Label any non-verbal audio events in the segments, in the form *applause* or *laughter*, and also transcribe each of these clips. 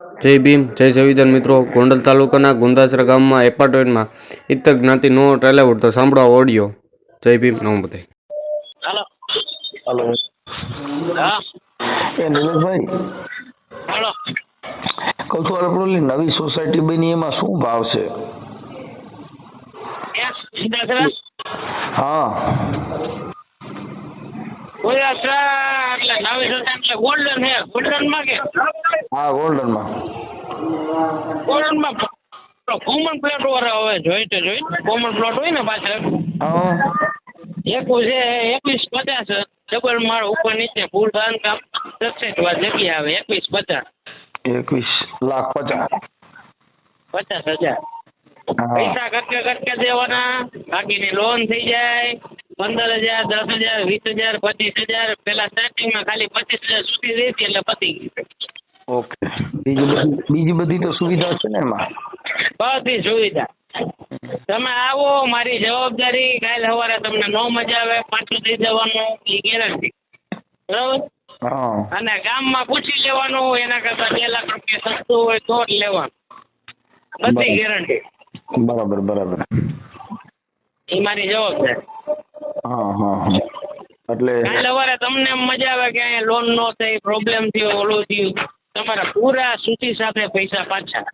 જય ભીમ જય સંવિધાન મિત્રો. ગોંડલ તાલુકાના ગુંદાસરા ગામમાં એપાર્ટમેન્ટમાં ઇતર જ્ઞાતિ નો ટ્રેલેવુડ તો સાંભળો ઓડિયો જય ભીમ નમ બધે હાલો. હલો. હા. એ નિલેશભાઈ હાલો. કહું છું આપણે નવી સોસાયટી બની એમાં શું ભાવ છે? ક્યાં સિદ્ધાર્થરા હા એટલે નવી એટલે ગોલ્ડન હે ગોલ્ડનમાં કે? હા ગોલ્ડનમાં કોમન પ્લોટ વાળા હવે જોઈ તો જોઈ. કોમન પ્લોટ હોય ને પાછળ. હા. એકું છે એકવીસ પચાસ. ડબલ માળ ઉપર નીચે ફૂલ બાંધકામ સબસેટ વાર જગ્યા આવે એકવીસ પચાસ. એકવીસ લાખ પચાસ. પચાસ હજાર. પૈસા કટકે કટકે દેવાના. બાકીની લોન થઈ જાય. પંદર હજાર દસ હજાર વીસ હજાર પચીસ હજાર પેલા સ્ટાર્ટિંગમાં ખાલી પચીસ હજાર સુધી રહેતી એટલે પતી ગયું ઓકે. બીજી બધી બીજી બધી તો સુવિધા છે ને એમાં? બધી સુવિધા. તમે આવો મારી જવાબદારી કાલે સવારે તમને નો મજા આવે પાછું થઈ જવાનું એ ગેરંટી બરાબર? અને ગામમાં પૂછી લેવાનું એના કરતા બે લાખ રૂપિયા સસ્તું હોય તો જ લેવાનું. બધી ગેરંટી બરાબર બરાબર. એ મારી છે. હા હા હા. એટલે કાલે સવારે તમને એમ મજા આવે કે અહીંયા લોન નો થઈ પ્રોબ્લેમ થયો ઓલું થયું. તમારા પૂરા સૂચિ સાથે પૈસા પાછા.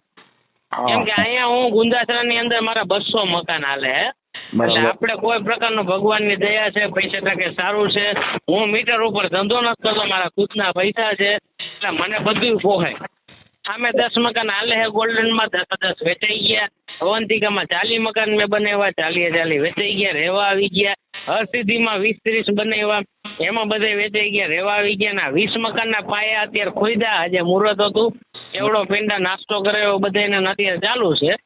કેમ કે અહીંયા હું ગુંદાસરાની અંદર મારા બસો મકાન હાલે હે. એટલે આપણે કોઈ પ્રકારનો ભગવાનની દયા છે પૈસા ટકે સારું છે. હું મીટર ઉપર ધંધો નથી કરતો મારા ખુદના પૈસા છે. એટલે મને બધું પોહાય સામે દસ મકાન, હાલે ગોલ્ડનમાં, દસ દસ વેચાઈ ગયા. અવંતિકામાં ચાલી મકાન મેં બનાવ્યા, ચાલીએ ચાલી વેચાઈ ગયા રહેવા આવી ગયા. હરસિદ્ધિમાં વીસ ત્રીસ બનાવ્યા. એમાં બધે વેચાઈ ગયા રહેવા આવી ગયા ના વીસ મકાનના પાયા અત્યારે ખોઈદા આજે મુહૂર્ત હતું. એવડો પેંડા નાસ્તો કર્યો બધાને અત્યારે ચાલુ છે.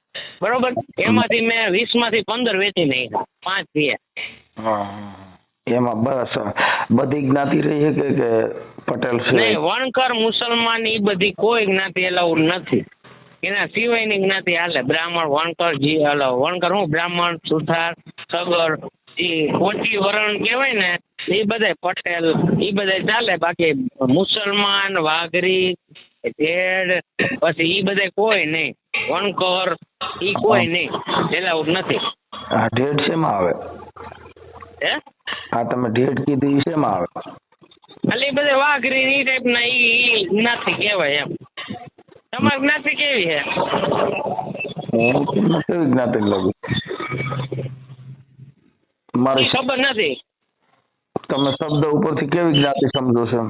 બરોબર? એમાંથી મેં વીસમાંથી પંદર વેચી નાખ્યા. પાંચ થયા. હા હા. એમાં બસ બધી જ્ઞાતિ રહી શકે કે પટેલ નહીં વણકર મુસલમાન એ બધી કોઈ જ્ઞાતિ એલાઉડ નથી. એના સિવાયની જ્ઞાતિ હાલે. બ્રાહ્મણ વણકર જી હાલો વણકર હું? બ્રાહ્મણ સુથાર સગર એ કોચી વરણ કહેવાય ને એ બધાય પટેલ એ બધાય ચાલે. બાકી મુસલમાન વાઘરી ભેડ પછી ઈ બધાય કોઈ નહીં. વણકર એ કોઈ નહીં. એલાઉડ નથી. આ ઢેડ શેમાં આવે? હે? આ તમે ઢેઢ કીધી ઈ શેમાં આવે ખાલી એ બધા વાઘરી ને ઈ ટાઈપના ઈ ઈ જ્ઞાતિ કહેવાય એમ તમારી જ્ઞાતિ કેવી છે હું તમને કેવી જ્ઞાતિ લાગુ મારી ખબર નથી તમે શબ્દ ઉપરથી કેવી જ્ઞાતિ સમજો છો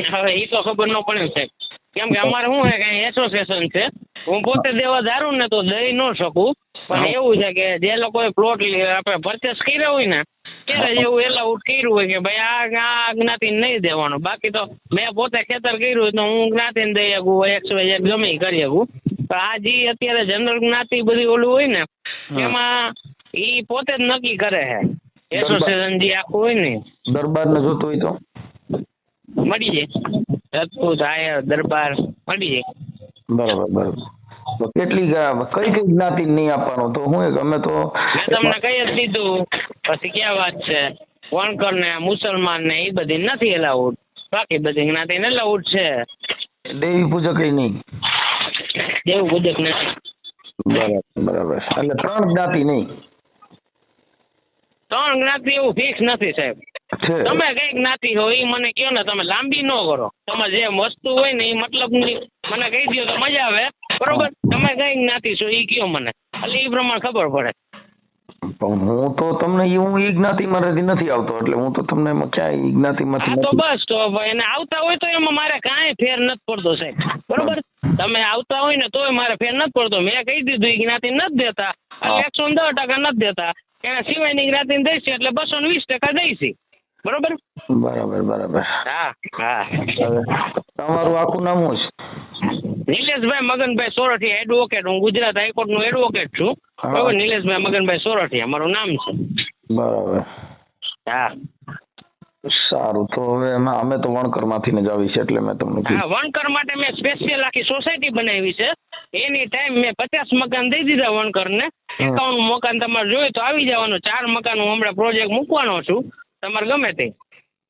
હવે એ તો ખબર ન પડ્યું સાહેબ કેમ કે અમારે શું છે કે એસોસિએશન છે હું પોતે દેવા દારૂ ને તો દઈ ન શકું પણ એવું છે કે જે લોકોએ પ્લોટ આપણે પરચેસ કર્યા હોય ને ત્યારે જેવું એલાઉટ કર્યું હોય કે ભાઈ આ આ જ્ઞાતિ નહીં દેવાનું. બાકી તો મેં પોતે ખેતર કર્યું તો હું જ્ઞાતિને દઈ શકું એક્સ વાય ઝેડ ગમે કરી શકું. પણ આ જે અત્યારે જનરલ જ્ઞાતિ બધી ઓલું હોય ને એમાં ઈ પોતે જ નક્કી કરે છે. એસોસિએશન જે આખું હોય ને દરબાર ને જોતું હોય તો? મળી જાય. રજપૂત આયર દરબાર મળી જાય. બરોબર બરોબર. તો કેટલી કઈ કઈ જ્ઞાતિ નહીં આપવાનું? તો હું અમે તો મેં તમને કહી જ દીધું. પછી ક્યાં વાત છે? વણકર ને મુસલમાન ને એ બધી નથી એલાઉડ બાકી બધી જ્ઞાતિ એલાઉડ છે. દેવી પૂજક નહીં. દેવું બુજક નથી બરાબર બરાબર. એટલે ત્રણ જ્ઞાતિ નહીં. ત્રણ જ્ઞાતિ એવું ફિક્સ નથી સાહેબ. તમે કઈ જ્ઞાતિ હો એ મને કયો ને તમે લાંબી ન કરો. તમે જે વસ્તુ હોય ને એ મતલબ મને કહી દો તો મજા આવે. બરોબર? તમે કઈ જ્ઞાતિ છો એ કયો મને. એટલે એ પ્રમાણે ખબર પડે. પણ હું તો તમને હું ઈ જ્ઞાતિ માંથી નથી આવતો એટલે હું તો તમને ક્યાંય ઈ જ્ઞાતિમાંથી હા તો બસ તો એને આવતા હોય તો એમાં મારે કાંઈ ફેર નથી પડતો સાહેબ. બરોબર? તમે આવતા હોય ને તોય મારે ફેર નથી પડતો. મેં કહી દીધું એ જ્ઞાતિ નથી દેતા. એકસો ને દસ ટકા નથી દેતા. એના સિવાયની જ્ઞાતિ દઈશ એટલે બસો ને વીસ ટકા દઈશ. બરોબર? બરાબર બરાબર. હા હા. તમારું આખું નામ હું છે? નિલેશભાઈ મગનભાઈ સોરઠી એડવોકેટ હું ગુજરાત હાઈકોર્ટનું એડવોકેટ છું. બરોબર નિલેશભાઈ મગનભાઈ સોરઠિયા મારું નામ છે. બરાબર. હા. સારું તો હવે અમે તો વણકરમાંથી જ આવી છે એટલે મેં તમને હા વણકર માટે મેં સ્પેશિયલ આખી સોસાયટી બનાવી છે. એની ટાઈમ મેં પચાસ મકાન દઈ દીધા વણકરને. એકાવન મકાન તમારે જોઈએ તો આવી જવાનું. ચાર મકાન હું હમણાં પ્રોજેક્ટ મૂકવાનો છું. તમારે ગમે તે.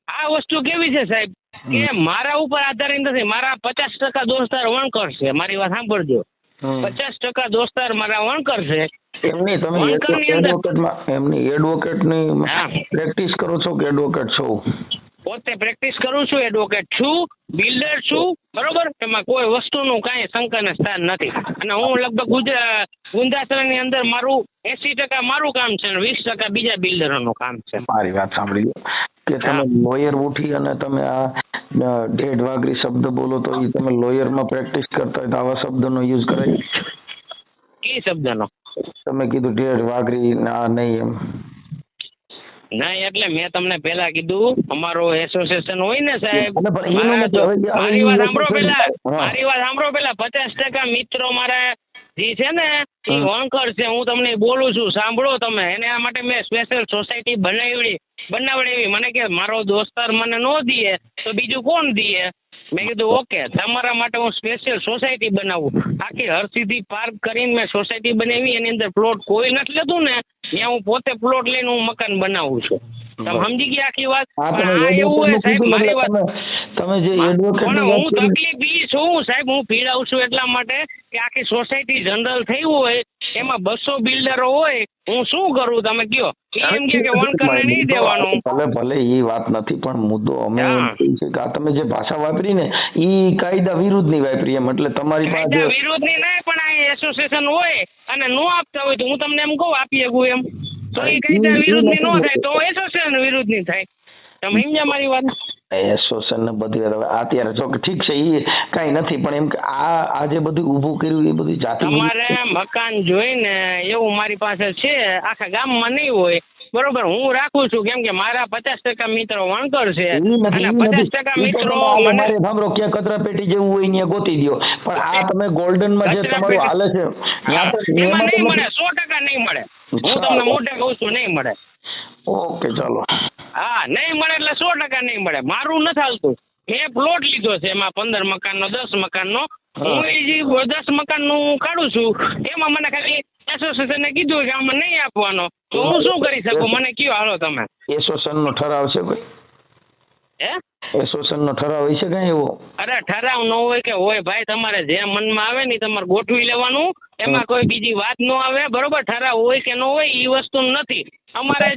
આ વસ્તુ કેવી છે સાહેબ? કે મારા ઉપર આધારિત નથી. મારા પચાસ ટકા દોસ્તાર વણકર છે. મારી વાત સાંભળજો. પચાસ ટકા દોસ્તાર મારા વણકર છે. એમની તમે એડવોકેટમાં એમની એડવોકેટની. પ્રેક્ટિસ કરો છો કે એડવોકેટ છો? પોતે પ્રેક્ટિસ કરું છું એડવોકેટ છું બિલ્ડર છું બરોબર? એમાં કોઈ વસ્તુનું કાંઈ શંકાને સ્થાન નથી. અને હું લગભગ ગુજરાત ગુંદાસરાની અંદર મારું એસી ટકા મારું કામ છે અને વીસ ટકા બીજા બિલ્ડરોનું કામ છે. મારી વાત સાંભળી કે તમે લોયર ઉઠી અને તમે આ ઢેડ ઢેઢ વાગરી શબ્દ બોલો તો એ તમે લોયરમાં પ્રેક્ટિસ કરતા હોય તો આવા શબ્દનો યુઝ કરાય? એ શબ્દનો? તમે કીધું ઢેઢ વાઘરી ના નહીં એમ. ના એટલે મેં તમને પેલા કીધું અમારો એસોસિએશન હોય ને સાહેબ મારા વાત સાંભળો પેલા. મારી વાત સાંભળો પેલા પચાસ ટકા મિત્રો મારા જે છે ને એ વણકર છે હું તમને બોલું છું સાંભળો તમે. એને આ માટે મેં સ્પેશિયલ સોસાયટી બનાવી બનાવડાવી. મને કે મારો દોસ્તાર મને નો દીએ તો બીજું કોણ દીએ મેં કીધું ઓકે તમારા માટે હું સ્પેશિયલ સોસાયટી બનાવું. આખી હરસિદ્ધિ પાર્ક કરીને મેં સોસાયટી બનાવી એની અંદર પ્લોટ કોઈ નથી લેતું ને ત્યાં હું પોતે પ્લોટ લઈને હું મકાન બનાવું છું. તમે સમજી ગયા આખી વાત? એવું હોય સાહેબ મારી વાત તમે જે પણ હું તકલીફ ઈ છું સાહેબ હું પીડાવું છું એટલા માટે કે આખી સોસાયટી જનરલ થઈ હોય એમાં બસો બિલ્ડરો હોય હું શું કરું? તમે કયો. એમ કે વણકરને નહીં દેવાનું. ભલે ભલે એ વાત નથી પણ મુદ્દો અમે આ તમે જે ભાષા વાપરી ને એ કાયદા વિરુદ્ધની વાપરી એમ. એટલે તમારી પાસે વિરુદ્ધ વિરોધની નહીં પણ આ એસોસિએશન હોય અને નો આપતા હોય તો હું તમને એમ કહું આપી શકું એમ. તો એ કાયદા વિરુદ્ધની નો થાય તો એસોસિએશન વિરુદ્ધની થાય. તમે સમજ્યા મારી વાત? એસોસિએશન ને બધી હવે અત્યારે જો ઠીક છે એ કઈ નથી પણ એમ કે આ આ જે બધું ઊભું કર્યું એ બધું જાતિ તમારે મકાન જોઈને એવું મારી પાસે છે આખા ગામમાં નહીં હોય. બરોબર હું રાખું છું કેમ કે મારા પચાસ ટકા મિત્રો વણકર છે. અને પચાસ ટકા મિત્રો મને સાંભળો ક્યાં કચરા પેટી જેવું હોય ત્યાં ગોતી દો પણ આ તમે ગોલ્ડનમાં જે તમારું હાલે છે એમાં નહીં મળે સો ટકા નહીં મળે. હું તમને મોઢે કહું છું નહીં મળે. ઓકે ચાલો. હા નહીં મળે એટલે સો ટકા નહીં મળે. મારું નથી હાલતું. મેં પ્લોટ લીધો છે એમાં પંદર મકાનનો દસ મકાનનો. હું. એ જે દસ મકાનનું કાઢું છું એમાં મને ખાલી એસોસિએશને કીધું કે આમાં નહીં આપવાનો. તો હું શું કરી શકું? મને કયો હાલો તમે. એસોસિએશન નો ઠરાવ છે ભાઈ. હે? એસોસિએશન નો ઠરાવ હોય છે કઈ એવો? અરે ઠરાવ ન હોય કે હોય ભાઈ તમારે જે મનમાં આવે ને તમારે ગોઠવી લેવાનું. એમાં કોઈ બીજી વાત ન આવે બરોબર? ઠરાવ હોય કે ન હોય એ વસ્તુ નથી. અમારે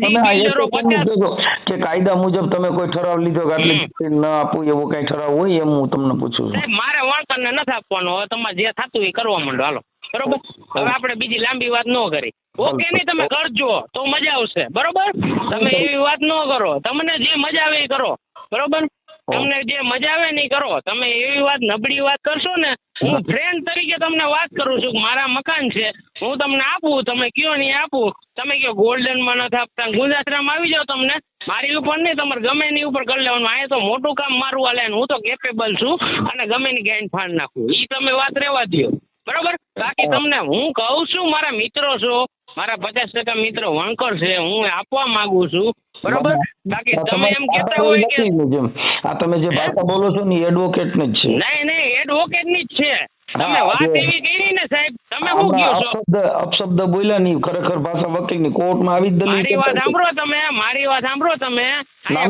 કે કાયદા મુજબ તમે કોઈ ઠરાવ લીધો કે આટલી. ન આપવું એવો કઈ ઠરાવ હોય એમ હું તમને પૂછું છું. મારે વળતરને નથી આપવાનું. હવે તમારે જે થતું એ કરવા માંડો. હાલો. બરોબર? હવે આપણે બીજી લાંબી વાત ન કરી. ઓકે નહીં તમે કરજો. તો મજા આવશે. બરોબર? તમે એવી વાત ન કરો. તમને જે મજા આવે એ કરો. બરોબર? તમને જે મજા આવે ને કરો. તમે એવી વાત નબળી વાત કરશો ને હું *laughs* ફ્રેન્ડ તરીકે તમને વાત કરું છું મારા મકાન છે. હું તમને આપું તમે કયો નહીં આપું. તમે કયો ગોલ્ડનમાં નથી આપતા ગુંજાસરામાં આવી જાવ તમને. મારી ઉપર નહીં તમારે ગમે ની ઉપર કરી લેવાનું. અહીંયા તો મોટું કામ મારું હાલે ને હું તો કેપેબલ છું અને ગમે એની ગેન ફાડ નાખું. એ તમે વાત રહેવા દો બરોબર? બાકી તમને હું કહું છું મારા મિત્રો છો. મારા પચાસ ટકા મિત્રો વણકર છે. હું આપવા માંગુ છું. બરોબર? બાકી તમે એમ કેતા હોય કે ને આ તમે જે ભાષા બોલો છો ને એડવોકેટની જ છે. નહીં નહીં એડવોકેટની જ છે. તમે વાત એવી કરી ને સાહેબ તમે શું કહો છો? અપશબ્દ બોલ્યા નહીં ખરેખર ભાષા વકીલની કોર્ટમાં આવી જ દલીલ મારી વાત સાંભળો તમે મારી વાત સાંભળો તમે.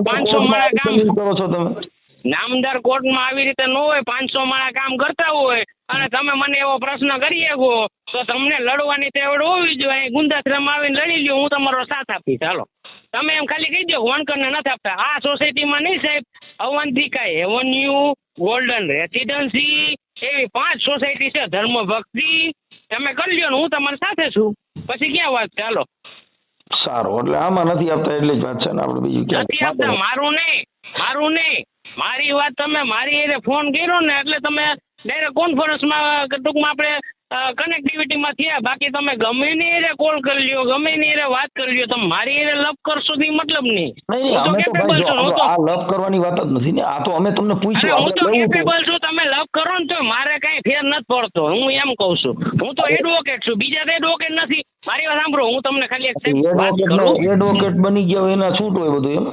પાંચસો માળા કામ કરો છો તમે. નામદાર કોર્ટમાં આવી રીતે ન હોય પાંચસો માળા કામ કરતા હોય અને તમે મને એવો પ્રશ્ન કરી શકો તો તમને લડવાની તેવડ હોવી જોઈએ. અહીં ગુંદાશ્રમમાં આવીને લડી લ્યો હું તમારો સાથ આપીશ. ચાલો તમે એમ ખાલી કહી દો વણકરને નથી આપતા. આ સોસાયટીમાં નહીં સાહેબ અવંતિકા એવન્યુ ગોલ્ડન રેસિડન્સી એવી પાંચ સોસાયટી છે ધર્મ ભક્તિ તમે કરી લ્યો હું તમારી સાથે છું. પછી ક્યાં વાત ચાલો સારું એટલે આમાં નથી આપતા એટલી જ વાત છે ને આપણે બીજું નથી આપતા મારું નહીં મારું નહીં. મારી વાત તમે મારી એને ફોન કર્યો ને એટલે તમે ડાયરેક્ટ કોન્ફરન્સમાં ટૂંકમાં આપણે કનેક્ટિવિટીમાં થયા. બાકી તમે ગમે ની એરે કોલ કરી લ્યો ગમે ની એરે વાત કરી લ્યો તમે મારી એરે લપ કરશો ની મતલબ નહીં. અમે તો ભાઈ જો આ લપ કરવાની વાત જ નથી ને આ તો અમે તમને પૂછ્યું હું તો. કેપેબલ છું તમે લવ કરો ને તો મારે કઈ ફેર નથી પડતો હું એમ કહું છું. હું તો એડવોકેટ છું બીજા તો એડવોકેટ નથી. મારી વાત સાંભળો હું તમને ખાલી એક એડવોકેટ બની ગયો એના છૂટ હોય બધું એમ.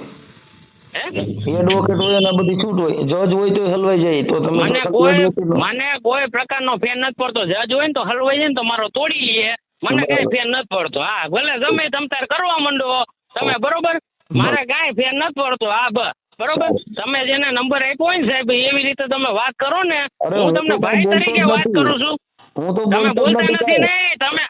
એડવોકેટ હોય એના બધી છૂટ હોય. જજ હોય તો હલવાઈ જાય. તો તમે મને કોઈ મને કોઈ પ્રકારનો ફેર નથી પડતો. જજ હોય ને તો હલવાઈ જાય ને તો મારો તોડી લે. મને કઈ ફેર નથી પડતો. હા ભલે ગમે તમ તાર કરવા માંડો. તમે બરોબર? મારે કઈ ફેર નથી પડતો. હા બ બરોબર? તમે જેને નંબર આપ્યો હોય ને સાહેબ એવી રીતે તમે વાત કરો ને. હું તમને ભાઈ તરીકે વાત કરું છું. હું તો તમે બોલતા નથી ને? તમે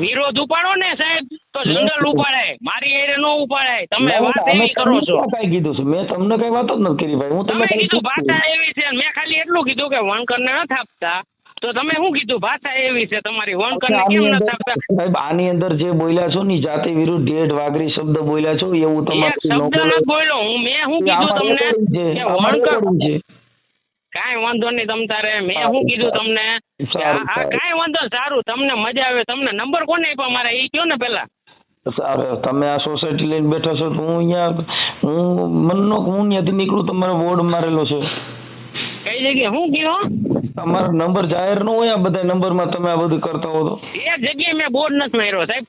વિરોધ ઉપાડો ને સાહેબ તો જનરલ ઉપાડાય મારી એરે નો ઉપાડાય. તમે વાત એવી કરો છો. કઈ કીધું છે? મેં તમને કઈ વાત જ નથી કરી ભાઈ. હું તમને કીધું ભાષા એવી છે મેં ખાલી એટલું કીધું કે વણકરને નથી આપતા. તો તમે શું કીધું? ભાષા એવી છે તમારી. વણકર ને કેમ નથી આપતા? સાહેબ આની અંદર જે બોલ્યા છો ને જાતિ વિરુદ્ધ ઢેઢ વાગરી શબ્દ બોલ્યા છો એવું તમારે શબ્દ ન બોલ્યો. હું મેં શું કીધું તમને? કે વણકર છે. કાંઈ વાંધો નહીં તમ તારે. મેં શું કીધું તમને? આ કાંઈ વાંધો સારું. તમને મજા આવે. તમને નંબર કોને આપ્યો? મારા એ કયો ને પેલા? તમે આ સોસાયટી લઈને બેઠા છો તો હું અહીંયા હું મનનો હું ત્યાંથી નીકળું તમારો બોર્ડ મારેલો છે. કઈ જગ્યાએ? હું કયો? તમારો નંબર જાહેર ન હોય આ બધા નંબરમાં તમે આ બધું કરતા હો તો. એક જગ્યાએ મેં બોર્ડ નથી માર્યો સાહેબ.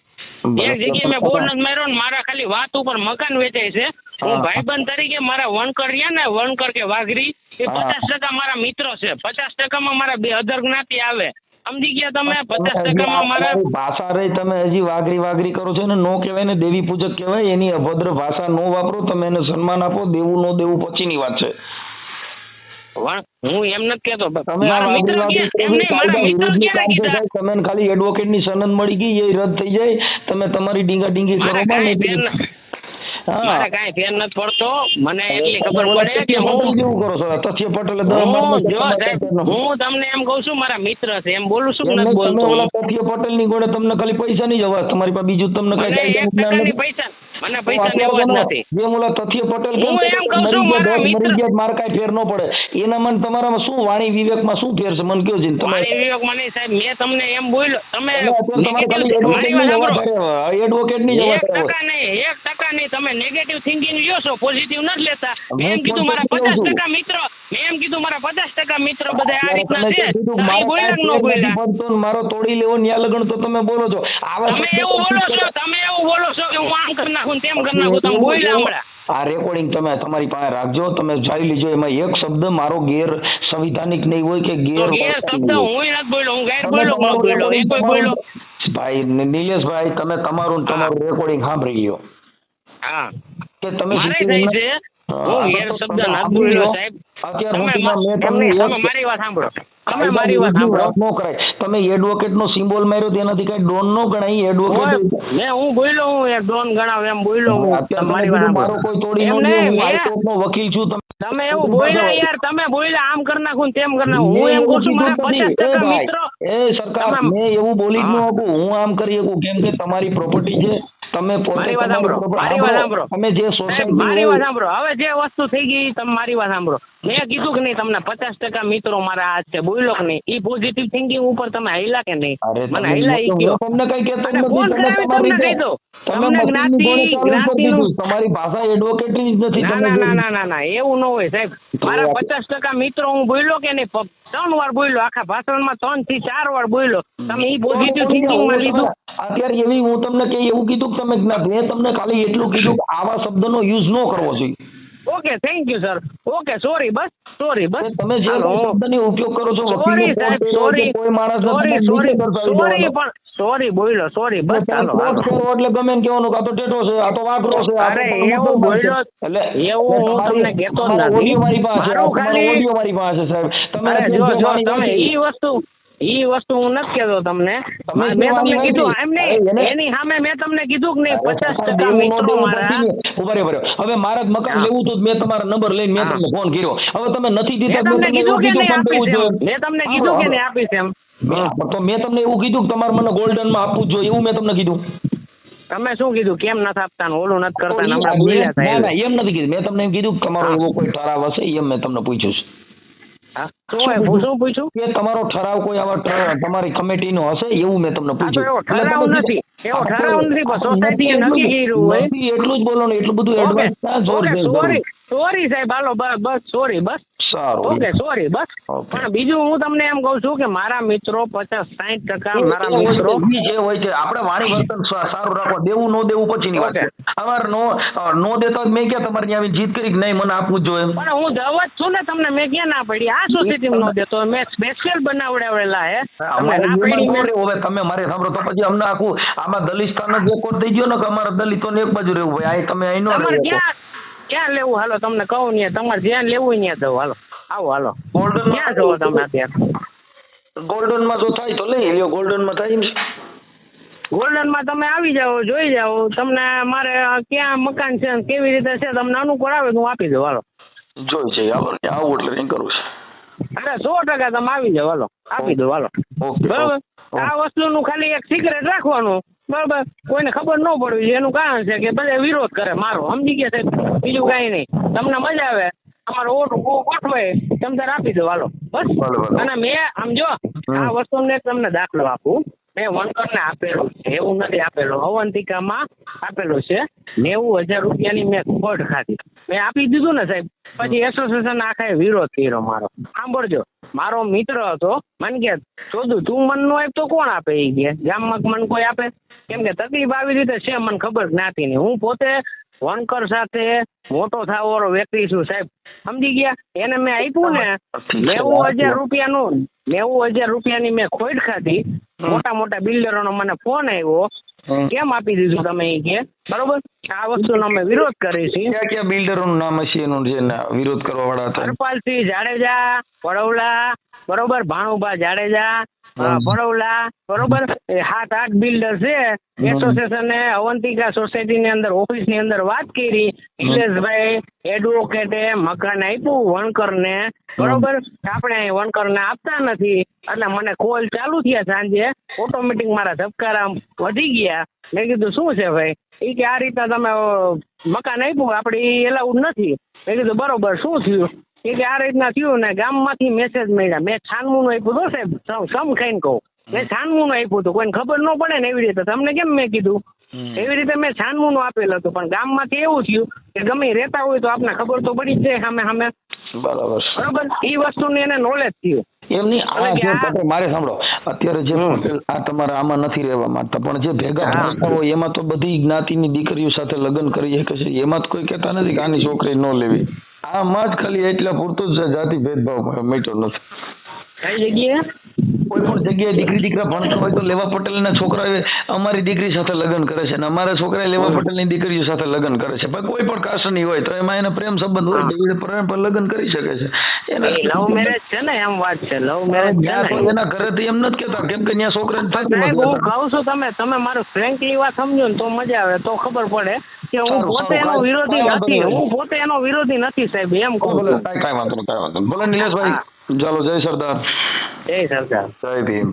એક જગ્યાએ મેં બોર્ડ નથી માર્યો ને મારા ખાલી વાત ઉપર મકાન વેચાય છે. હું હા. ભાઈબંધ તરીકે મારા વણકર રહ્યા ને વણકર કે વાઘરી એ પચાસ ટકા મારા મિત્રો છે. પચાસ ટકામાં મારા બે અધર જ્ઞાતિ આવે. સમજી ગયા તમે? પચાસ ટકામાં મારા ભાષા રહી તમે હજી વાગરી વાગરી કરો છો ને નો કહેવાય ને દેવી પૂજક કહેવાય એની અભદ્ર ભાષા નો વાપરો તમે એને સન્માન આપો દેવું નો દેવું પછીની વાત છે. હું એમ નથી કેતો. તમે ખાલી એડવોકેટની સનદ મળી ગઈ એ રદ થઈ જાય તમે તમારી ડીંગા ડીંગી કરો મારે કાંઈ ફેર નથી પડતો. મને એટલી ખબર પડે કે હું કેવું કરો છો? તથ્ય પટેલ જો સાહેબ હું તમને એમ કહું છું મારા મિત્ર છે એમ બોલું છું નથી બોલતો તથ્ય પટેલની ગોળે તમને ખાલી પૈસા નહીં જવા તમારી પાસે બીજું તમને કઈ. પૈસા મને પૈસા લેવા જ નથી. જેમ ઓલા તથ્ય પટેલ હું એમ કહું છું, મારા મિત્ર- મરી કાંઈ ફેર ન પડે. એના મન તમારામાં શું વાણી વિવેકમાં શું ફેર છે? મને કયો તમે મારી વિવેકમાં નહીં સાહેબ મેં તમને એમ બોલ્યો તમે એડવોકેટની. એડવોકેટની એક ટકા નહીં એક ટકા નહીં તમે નેગેટિવ થિંકિંગ લ્યો છો પોઝિટિવ નથી લેતા. એમ કીધું મારા પચાસ ટકા મિત્ર મેં એમ કીધું મારા પચાસ ટકા મિત્ર બધા આ રીતના છે. મારે બોલ્યા તોડી લેવો ન્યા લગન તો તમે બોલો છો. આવા તમે એવું બોલો છો તમે એવું બોલો છો કે હું આમ કરી નાખું તેમ કરી નાખું તમે બોલ્યા હમણાં. આ રેકોર્ડિંગ તમે તમારી પાસે રાખજો તમે જોઈ લીજો એમાં એક શબ્દ મારો ગેર સંવિધાનિક નહીં હોય કે ગેર શબ્દ હું નથી બોલ્યો હું ગેર બોલ્યો બોલ્યો? એ કોઈ બોલ્યો? ભાઈ નિલેશભાઈ તમે તમારું તમારું રેકોર્ડિંગ સાંભળી લ્યો. હા. કે તમે મારે થઈ છે. હું ગેર શબ્દ નથી બોલ્યો સાહેબ. અત્યાર સુધીમાં મેં તમને નહીં, એક- તમે મારી વાત સાંભળો. તમે મારી વાત સાંભળો. ન કરાય. તમે એડવોકેટ નો સિમ્બોલ માર્યો તેનાથી કઈ ડોન નો ગણાય એડવોકેટ ઓય, હું બોલ્યો હું ડોન ગણાવ એમ બોલ્યો હું અત્યારે તમે તમે મારી વાત મારો કોઈ તોડી એમ ન લે નહીં, હું હાઈકોર્ટ નો વકીલ છું તમે તમે એવું બોલ્યા યાર તમે બોલ્યા આમ કર નાખું ને તેમ કર નાખું. હું એમ કહું છું મારા. એ મિત્રો સરકાર મેં એવું બોલી જ ન. હું. આમ કરી શકું કેમ કે તમારી પ્રોપર્ટી છે તમે મારી વાત સાંભળો મારી વાત સાંભળો. તમે જે સોસાયટી મારી વાત સાંભળો. હવે જે વસ્તુ થઈ ગઈ તમે મારી વાત સાંભળો. મેં કીધું કે નહીં તમને પચાસ ટકા મિત્રો મારા આ છે બોલ્યો કે નહીં? ઈ પોઝિટિવ થિંકિંગ ઉપર તમે હાઈલા કે નહીં? મને હાઈલા ઈ હું કયો તમને કઈ કહેતો નથી ફોન કરાવી તમને કહી દો તમને જ્ઞાતિ જ્ઞાતિ-. તમારી ભાષા એડવોકેટની જ નથી ના ના ના ના ના એવું ન હોય સાહેબ. મારા પચાસ ટકા મિત્રો હું બોલ્યો કે નહીં? ત્રણ વાર બોલ્યો. આખા ભાષણમાં ત્રણથી ચાર વાર બોલ્યો. તમે એ પોઝિટિવ થિંકિંગમાં લીધું. અત્યારે એવી હું તમને કે એવું કીધું કે તમે મેં તમને ખાલી એટલું કીધું કે આવા શબ્દનો યુઝ ન કરવો જોઈએ. Okay thank you sir okay sorry bus sorry બસ તમે જે શબ્દની ઉપયોગ કરો છો સોરી સાહેબ સોરી કોઈ માણસ સોરી સોરી સોરી પણ સોરી બોલ્યો સોરી બસ ચાલો એટલે ગમે ને કેવાનું આ તો ટેટો છે આ તો વાકરો છે અરે એવું બોલ્યો એટલે એવું હું તમને કહેતો નથી. મારી પાસે મારું ખાલી- audio મારી પાસે સાહેબ. તમે જો જો તમે એ ઈ વસ્તુ ઈ વસ્તુ હું નથી કહેતો તમને. તમે મેં તમને કીધું એમ નહીં એની સામે મેં તમને કીધું કે નહીં પચાસ ટકા મિત્રો મારા. રહ્યો. હવે મારા મકાન લેવું તો મેં તમારો નંબર લઈને મેં તમને ફોન કર્યો. હવે તમે નથી મેં તમને કીધું કે નહીં આપીશ મેં તમને કીધું કે નહીં આપીશ એમ. તો મેં તમને એવું કીધું કે તમારે મને ગોલ્ડનમાં આપવું જોઈએ એવું મેં તમને કીધું. તમે શું કીધું? કેમ નથી આપતા ઓલું નથી કરતા એમ નથી કીધું. મેં તમને એમ કીધું કે તમારો એવો કોઈ ઠરાવ હશે એમ મેં તમને પૂછ્યું છે. શું પૂછ્યું? કે તમારો ઠરાવ કોઈ આવા તમારી કમિટી નો હશે? એવું મેં તમને પૂછ્યું. એવો ઠરાવ નથી. એવો ઠરાવ નક્કી એટલું જ- કર્યું હોય. એટલું જ બોલો એટલું બધું એડવાન્સ સોરી સોરી સાહેબ હાલો બસ સોરી બસ. સારું. ઓકે સોરી બસ. પણ બીજું હું તમને એમ કહું છું કે મારા મિત્રો પચાસ સાઈઠ ટકા મારા મિત્રો જે હોય છે આપણે વાણી વર્તન સારું રાખવા દેવું નો દેવું પછીની વાત છે. નો નો દેતા મેં ક્યાં તમારે ત્યાં જીત કરી નહીં મને આપવું જોઈએ પણ હું જવા જ છું ને તમને મેં ક્યાં ના પડી? આ સોસાયટી નો દેતો મેં સ્પેશિયલ બનાવડાવેલા હે. હવે તમે મારે સાંભળો તો પછી અમને આખું આમાં દલિસ્તાન જ રેકોર્ડ થઈ ગયો ને કે અમારા દલિતો ને એક બાજુ રહેવું ભાઈ તમે અહીં ન ક્યાં લેવું? હાલો તમને કહું ને તમારે જ્યાં લેવું ત્યાં જવું હાલો આવો હાલો. ગોલ્ડન ક્યાં જવો તમે અત્યારે? ગોલ્ડનમાં જો થાય તો લઈ લ્યો ગોલ્ડનમાં થાય એમ છે. ગોલ્ડનમાં તમે આવી જાઓ જોઈ જાઓ. તમને મારે ક્યાં મકાન છે કેવી રીતે છે તમને અનુકૂળ આવે તો હું આપી દઉં હાલો. જોઈ છે આવો આવું એટલે નહીં કરું છે. અરે સો ટકા તમે આવી જાઓ હાલો. આપી દઉં હાલો. બરોબર? બરાબર આ વસ્તુનું ખાલી એક સિક્રેટ રાખવાનું. બરાબર કોઈને ખબર ન પડવી. એનું કારણ છે કે બધા વિરોધ કરે મારો. સમજી ગયા સાહેબ? બીજું કાંઈ નહીં. તમને મજા આવે? તમારો ઓટ ગોઠવાય. તમે તારે આપી દો. હાલો. બસ. અને મેં આમ જો આ વસ્તુને તમને દાખલો આપું. મેં વનકરને આપેલું છે. એવું નથી આપેલું. અવંતિકામાં આપેલું છે. નેવું હજાર રૂપિયાની મેં ખોટ ખાધી. મેં આપી દીધું ને સાહેબ. પછી એસોસિએશન આખા વિરોધ કર્યો મારો. સાંભળજો. મારો મિત્ર હતો. મને કે શોધું તું મન નો આપ તો કોણ આપે એ કે ગામમાં મન કોઈ આપે? કેમ કે તકલીફ આવી રીતે છે મને ખબર જ્ઞાતિની હું પોતે વણકર સાથે મોટો થાવાળો વ્યક્તિ છું સાહેબ. સમજી ગયા? એને મેં આપ્યું ને નેવું હજાર રૂપિયાનું નેવું હજાર રૂપિયાની મેં ખોઈડ ખાધી. મોટા મોટા બિલ્ડરોનો મને ફોન આવ્યો. કેમ આપી દીધું તમે એ કે? બરોબર? આ વસ્તુનો અમે વિરોધ કરી છીએ. કયા કયા બિલ્ડરોનું નામ હશે એનું જે વિરોધ કરવા વાળા હતા? હરપાલસિંહ જાડેજા પડવલા બરોબર? ભાણુભા જાડેજા અ, બરોબર? સાત આઠ બિલ્ડર છે. એસોસિએશને અવંતિકા સોસાયટીની અંદર ઓફિસની અંદર વાત કરી. નિલેશભાઈ એડવોકેટે મકાન આપ્યું વણકરને. બરોબર? આપણે વણકર ને આપતા નથી. એટલે મને કોલ ચાલુ થયા સાંજે. ઓટોમેટિક મારા ધબકારા વધી ગયા. મેં કીધું શું છે ભાઈ? એ કે આ રીતે તમે મકાન આપ્યું. આપણે એ એલાઉડ નથી. મેં કીધું બરોબર શું થયું? એ કે આ રીતના થયું ને ગામમાંથી મેસેજ મળ્યા. મેં છાનમું આપ્યું તો સાહેબ? સમ ખાઈને કહું. મેં છાનમું આપ્યું હતું. કોઈને ખબર ન પડે ને એવી રીતે. તમને કેમ મેં કીધું? એવી રીતે મેં છાનમું આપેલું હતું. પણ ગામમાંથી એવું થયું કે ગમે રહેતા હોય તો આપને ખબર તો પડી જ જાય સામે સામે. બરાબર. બરોબર? એ વસ્તુની એને નોલેજ થયું. એમની મારે સાંભળો. અત્યારે જે આ તમારા આમાં નથી રહેવા માંગતા પણ જે ભેગા. ભણતા હોય એમાં તો બધી જ્ઞાતિની દીકરીઓ સાથે લગ્ન કરી શકે છે. એમાં તો કોઈ કહેતા નથી કે આની છોકરી ન લેવી. આમાં જ ખાલી એટલા પૂરતું જ જાતિ ભેદભાવ મેટો નથી. કઈ જગ્યાએ? કોઈ પણ જગ્યાએ દીકરી દીકરા ભણતા હોય તો લેવા પટેલના છોકરાએ અમારી દીકરી સાથે લગ્ન કરે છે અને અમારા છોકરાએ લેવા પટેલની દીકરીઓ સાથે લગ્ન કરે છે. પણ કોઈ પણ કાસ્ટની હોય તો એમાં એને પ્રેમ સંબંધ હોય તો એ પ્રેમ પર લગ્ન કરી શકે છે. લવ મેરેજ છે ને એમ વાત છે. લવ મેરેજ છે ને. એના ઘરેથી એમ નથી કહેતા. કેમ કે ત્યાં છોકરાને થતું હું કહું છું તમે તમે મારું ફ્રેન્કલી વાત સમજો ને તો મજા આવે તો ખબર પડે કે હું પોતે એનો વિરોધી નથી હું પોતે એનો વિરોધી નથી સાહેબ એમ કહું કાંઈ વાંધો નહીં કાંઈ વાંધો ભલે નિલેશભાઈ. ચાલો જય સરદાર. જય સરદાર. જય ભીમ.